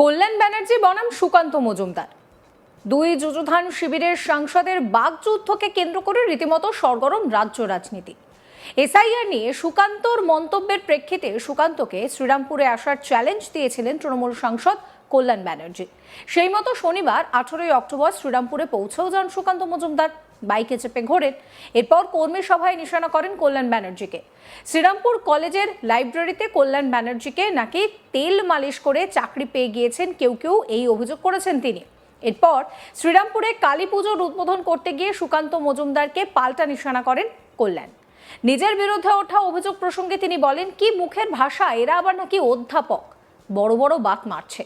কল্যাণ ব্যানার্জি বনাম সুকান্ত মজুমদার। দুই যুযুধান শিবিরের সাংসদের বাগযুদ্ধকে কেন্দ্র করে রীতিমতো সরগরম রাজ্য রাজনীতি। এসআইআর নিয়ে সুকান্তর মন্তব্যের প্রেক্ষিতে সুকান্তকে শ্রীরামপুরে আসার চ্যালেঞ্জ দিয়েছিলেন তৃণমূল সাংসদ কল্যাণ ব্যানার্জি। সেই মতো শনিবার আঠেরোই অক্টোবর শ্রীরামপুরে পৌঁছেও যান সুকান্ত মজুমদার। বাইকে চেপে ঘোরেন এরপর কর্মী সভায় নিশানা করেন কল্যাণ ব্যানার্জিকে। শ্রীরামপুর কলেজের লাইব্রেরিতে কল্যাণ ব্যানার্জিকে নাকি তেল মালিশ করে চাকরি পেয়ে গিয়েছেন কেউ কেউ, এই অভিযোগ করেছেন তিনি। এরপর শ্রীরামপুরে কালী পুজোর উদ্বোধন করতে গিয়ে সুকান্ত মজুমদারকে পাল্টা নিশানা করেন কল্যাণ। নিজের বিরুদ্ধে ওঠা অভিযোগ প্রসঙ্গে তিনি বলেন, কি মুখের ভাষা, এরা আবার নাকি অধ্যাপক? বড় বড় বাত মারছে।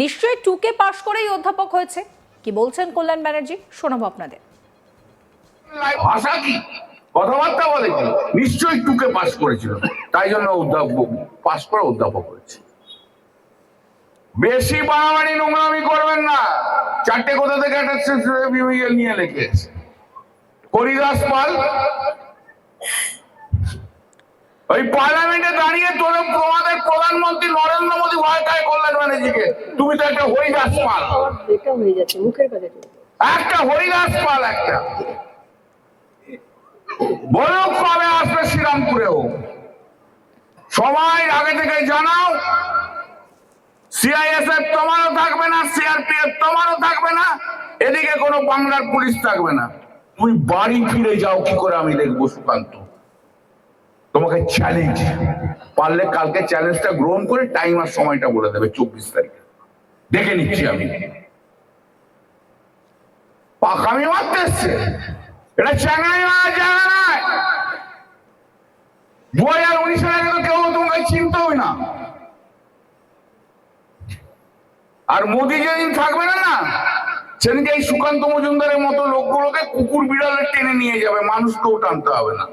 নিশ্চয়ই টুকে পাশ করেই অধ্যাপক হয়েছে। কি বলছেন কল্যাণ ব্যানার্জি? শোনাবো আপনাদের। ভাষা কি? কথাবার্তা বলে কি? নিশ্চয়ই টুকে পাশ করেছিল। তাই জন্য অধ্যাপক পাশ করে অধ্যাপক হয়েছে। বেশি বাড়াবাড়ি নোংরামি করবেন না। চারটে কোথা থেকে একটা নিয়ে লেখে হরিদাস পাল? ওই পার্লামেন্টে দাঁড়িয়ে তোদের তোমাদের প্রধানমন্ত্রী নরেন্দ্র মোদী ভয় খায় কল্যাণ ব্যানার্জিকে। তুমি তো একটা হরিদাস পাল। একটা হরিদাস পাল একটা। বলুক কবে আসবে শ্রীরামপুরেও। সবাই আগে থেকে জানাও সিআইএসএফ তোমারও থাকবে না সিআরপিএফ তোমারও থাকবে না, এদিকে কোনো বাংলার পুলিশ থাকবে না। তুমি বাড়ি ফিরে যাও, কি করে আমি দেখব সুকান্ত? তোমাকে চ্যালেঞ্জ পারলে কালকে চ্যালেঞ্জটা গ্রহণ করে টাইম আর সময়টা বলে দেবে চব্বিশ তারিখে। দেখে নিচ্ছি আমি। পাকামি মারতে এসছে এটা চ্যাংড়াই মারার জায়গা নয় দু হাজার উনিশের আগে তো কেউ তোমাকে চিনতই না। আর মোদি যেদিন থাকবে না না সেদিনকে এই সুকান্ত মজুমদারের মতো লোকগুলোকে কুকুর বিড়ালে টেনে নিয়ে যাবে মানুষকেও টানতে হবে না।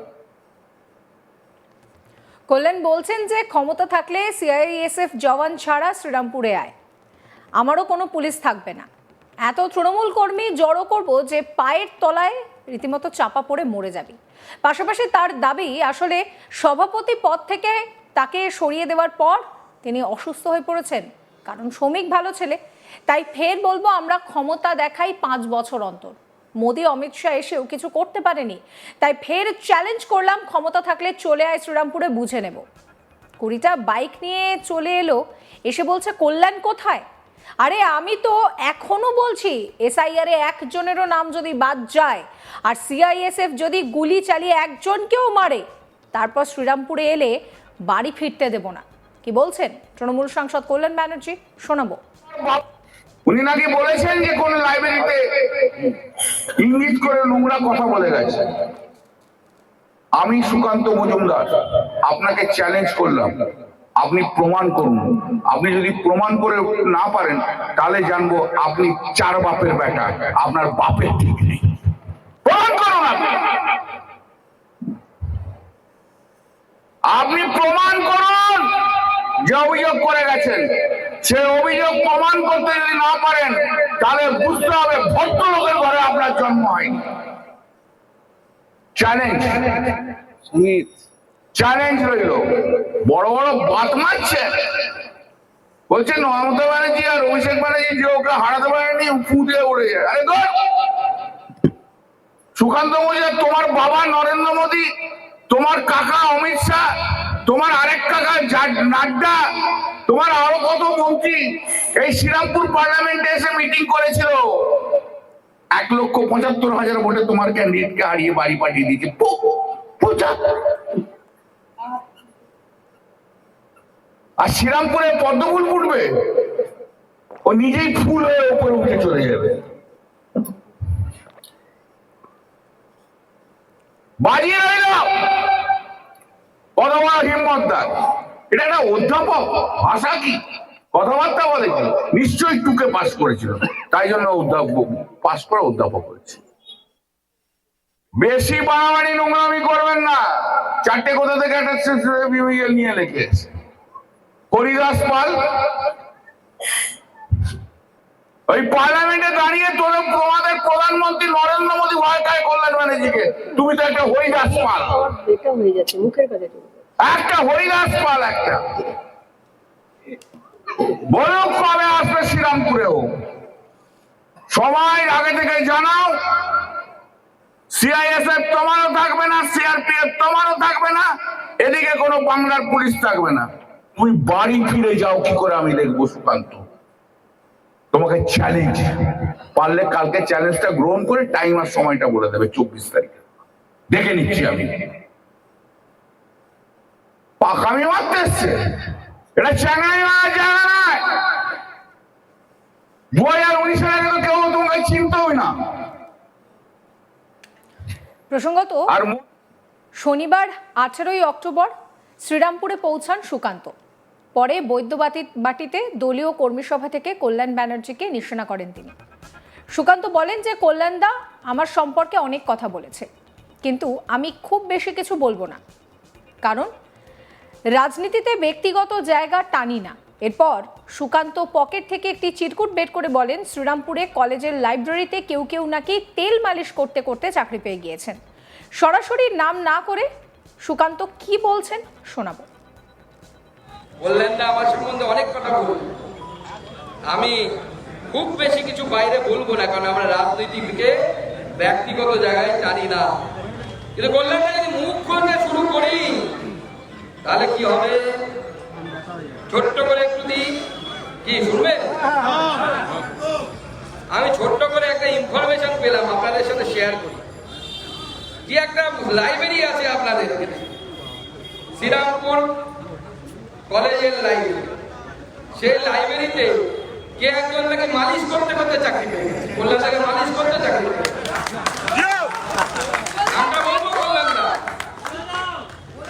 কল্যাণ, বলছেন যে ক্ষমতা থাকলে সিআইএসএফ জওয়ান ছাড়া শ্রীরামপুরে আয়। আমারও কোনো পুলিশ থাকবে না। এত তৃণমূল কর্মী জড়ো করব যে পায়ের তলায় রীতিমতো চাপা পড়ে মরে যাবে। পাশাপাশি তার দাবি, আসলে সভাপতি পদ থেকে তাকে সরিয়ে দেওয়ার পর তিনি অসুস্থ হয়ে পড়েছেন, কারণ শ্রমিক ভালো ছেলে। তাই ফের বলব, আমরা ক্ষমতা দেখাই পাঁচ বছর অন্তর। মোদি, অমিত শাহ এসেও কিছু করতে পারেনি। তাই ফের চ্যালেঞ্জ করলাম, ক্ষমতা থাকলে চলে আয় শ্রীরামপুরে, বুঝে নেব। কুড়িটা বাইক নিয়ে চলে এলো, এসে বলছে, কল্যাণ কোথায়? আরে আমি তো এখনও বলছি এসআইআর একজনেরও নাম যদি বাদ যায়, আর সিআইএসএফ যদি গুলি চালিয়ে একজনকেও মারে, তারপর শ্রীরামপুরে এলে বাড়ি ফিরতে দেব না। কি বলছেন? তৃণমূল সাংসদ কল্যাণ ব্যানার্জি, শোনাবো। উনি নাকি বলেছেন যে কোন লাইব্রেরিতে ইঙ্গিত করে নোংরা কথা বলে গেছে। আমি সুকান্ত মজুমদার, আপনাকে চ্যালেঞ্জ করলাম। আপনি প্রমাণ করুন। আপনি যদি প্রমাণ করে না পারেন, তাহলে জানব আপনি চার বাপের বেটা। আপনার বাপের ঠিক নেই। প্রমাণ করুন আপনি। আপনি প্রমাণ করুন যে অভিযোগ করে গেছেন। সে অভিযোগ প্রমাণ করতে যদি না পারেন, তাহলে বুঝতে হবে ভদ্রলোকের ঘরে আপনার জন্ম হয়নি। চ্যালেঞ্জ চ্যালেঞ্জ রইল বড় বড় বাত মারছে। বলছে মমতা ব্যানার্জি আর অভিষেক ব্যানার্জি যে ওকে হারাতে পারেনি ফু দিয়ে উড়ে যায়। আরে ধর! সুকান্ত মজুমদার, তোমার বাবা নরেন্দ্র মোদী, তোমার কাকা অমিত শাহ, তোমার আরেক কাকা নাড্ডা, তোমার আরও কত মন্ত্রী এই শ্রীরামপুর পার্লামেন্টে এসে মিটিং করেছিল। এক লক্ষ পঁচাত্তর হাজার ভোটে তোমার ক্যান্ডিডেটকে হারিয়ে বাড়ি পাঠিয়ে দিয়েছে। পঁচাত্তর। আর শ্রীরামপুরে পদ্মফুল ফুটবে। ও নিজেই ফুল হয়ে উপরে উঠে চলে যাবে। বাজিয়ে রইল বড় হিম্মতদার এটা একটা অধ্যাপক, ভাষা কি? কথাবার্তা বলে কি? নিশ্চয়ই টুকে পাশ করেছিল। তাই জন্য অধ্যাপক পাশ করে অধ্যাপক হয়েছে। বেশি বাড়াবাড়ি নোংরামি করবেন না। চারটে কোথা থেকে একটা নিয়ে লেখে হরিদাস পাল? ওই পার্লামেন্টে দাঁড়িয়ে তোদের তোমাদের প্রধানমন্ত্রী নরেন্দ্র মোদী ভয় খায় কল্যাণ ব্যানার্জিকে। তুমি তো একটা হরিদাস পাল। একটা হরিদাস পাল একটা। বলুক কবে আসবে শ্রীরামপুরেও সবাই আগে থেকে জানাও সিআইএসএফ তোমারও থাকবে না সিআরপিএফ তোমারও থাকবে না এদিকে কোনো বাংলার পুলিশ থাকবে না। তুমি বাড়ি ফিরে যাও কি করে আমি দেখব সুকান্ত? তোমাকে চ্যালেঞ্জ পারলে কালকে চ্যালেঞ্জটা গ্রহণ করে টাইম আর সময়টা বলে দেবে চব্বিশ তারিখে। দেখে নিচ্ছি আমি। পাকামি মারতে এসছে। এটা চ্যাংড়াই মারার জায়গা নয়। দু হাজার উনিশের আগে তো কেউ তোমাকে চিনতেও না। প্রসঙ্গত আর শনিবার আঠেরোই অক্টোবর শ্রীরামপুরে পৌঁছান সুকান্ত। পরে বৈদ্যবাটি বাটিতে দলীয় কর্মী সভা থেকে কল্যাণ ব্যানার্জিকে নিশানা করেন তিনি। সুকান্ত বলেন যে কল্যাণদা আমার সম্পর্কে অনেক কথা বলেছে, কিন্তু আমি খুব বেশি কিছু বলব না। কারণ, রাজনীতিতে ব্যক্তিগত জায়গা টানি না। এরপর, সুকান্ত পকেট থেকে একটি চিরকুট বের করে বলেন, শ্রীরামপুরে কলেজের লাইব্রেরিতে কেউ কেউ নাকি তেল মালিশ করতে করতে চাকরি পেয়ে গিয়েছেন। সরাসরি নাম না করে সুকান্ত কি বলছেন শোনাবো। বললেন, না, আমার সম্বন্ধে অনেক কথা বলুন। আমি খুব বেশি কিছু বাইরে বলব না, কারণ আমরা রাজনীতিকে ব্যক্তিগত জায়গায় জানি না। কিন্তু বললেন না, যদি মুখ খুলতে শুরু করি, তাহলে কি হবে? ছোট্ট করে একটু দিই কি শুনবে আমি ছোট্ট করে একটা ইনফরমেশন পেলাম, আপনাদের সাথে শেয়ার করি। কি একটা লাইব্রেরি আছে আপনাদের শ্রীরামপুর কলেজের লাইব্রেরি সেই লাইব্রেরিতে কে একজন নাকি মালিশ করতে করতে চাকরি পেয়ে কল্যাণ তাকে মালিশ করতে চাকরি নামটা দা?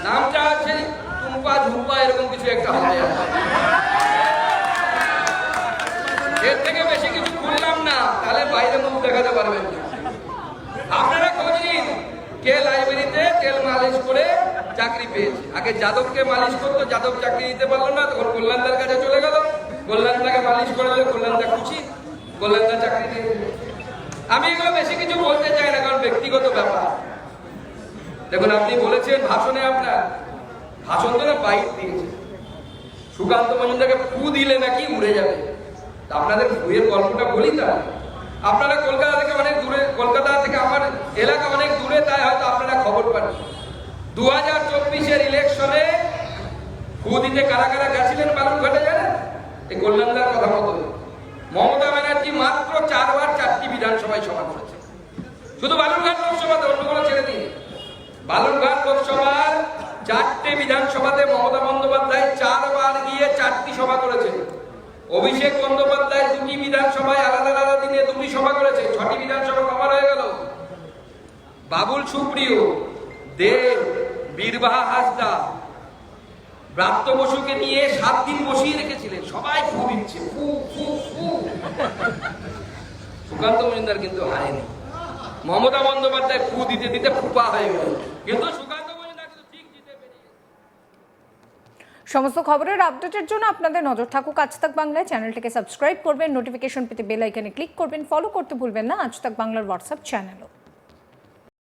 নামটা এরকম কিছু একটা এর থেকে বেশি কিছু না, তাহলে দেখাতে পারবেন আপনারা খোঁজ কে লাইব্রেরিতে তেল মালিশ করে চাকরি পেয়েছে? আগে যাদবকে মালিশ করতো, যাদব চাকরি দিতে পারল না, তখন কল্যাণদার কাছে চলে গেল। কল্যাণদাকে মালিশ করে দিলে কল্যাণদা খুশি, কল্যাণদা চাকরি দিয়ে আমি এগুলো বেশি কিছু বলতে চাই না, কারণ ব্যক্তিগত ব্যাপার। দেখুন, আপনি বলেছেন ভাষণে আপনার ভাষণ তো না বাইক দিয়েছে। সুকান্ত মজুমদারকে ফু দিলে নাকি উড়ে যাবে। আপনাদের ফুয়ের গল্পটা বলি তা আপনারা কলকাতা থেকে অনেক দূরে, কলকাতা থেকে আমার এলাকা অনেক দূরে, তাই হয়তো আপনারা খবর পান। দু হাজার চব্বিশের ইলেকশনে ফু কারা কারা গেছিলেন বালুরঘাটে জানেন? এই কল্যাণদার কথা মতো। মমতা ব্যানার্জি মাত্র চারবার চারটি বিধানসভায় সভা করেছে। শুধু বালুরঘাট লোকসভাতে, অন্য কোনো ছেড়ে দিন বালুরঘাট লোকসভার চারটে বিধানসভাতে মমতা বন্দ্যোপাধ্যায় চারবার গিয়ে চারটি সভা করেছে। অভিষেক বন্দ্যোপাধ্যায় দুটি বিধানসভায় আলাদা আলাদা দিনে দুটি সভা করেছে। ছটি বিধানসভা কভার হয়ে বাবুল সুপ্রিয়, দেব, বীরবাহা হাসদা ব্রাত্য বসুকে নিয়ে সাত দিন বসিয়ে রেখেছিলেন। সবাই ফু ফু সুকান্ত মজুমদার কিন্তু হারেনি। মমতা বন্দ্যোপাধ্যায় ফু দিতে দিতে ফুপা হয়ে গেল। কিন্তু সুকান্ত সমস্ত খবরের আপডেটের জন্য আপনাদের নজর থাকুক আজ তাক বাংলায়। চ্যানেলটিকে সাবস্ক্রাইব করবেন, নোটিফিকেশন পেতে বেল আইকনে ক্লিক করবেন, ফলো করতে ভুলবেন না। আজ তাক বাংলার হোয়াটসঅ্যাপ চ্যানেলও।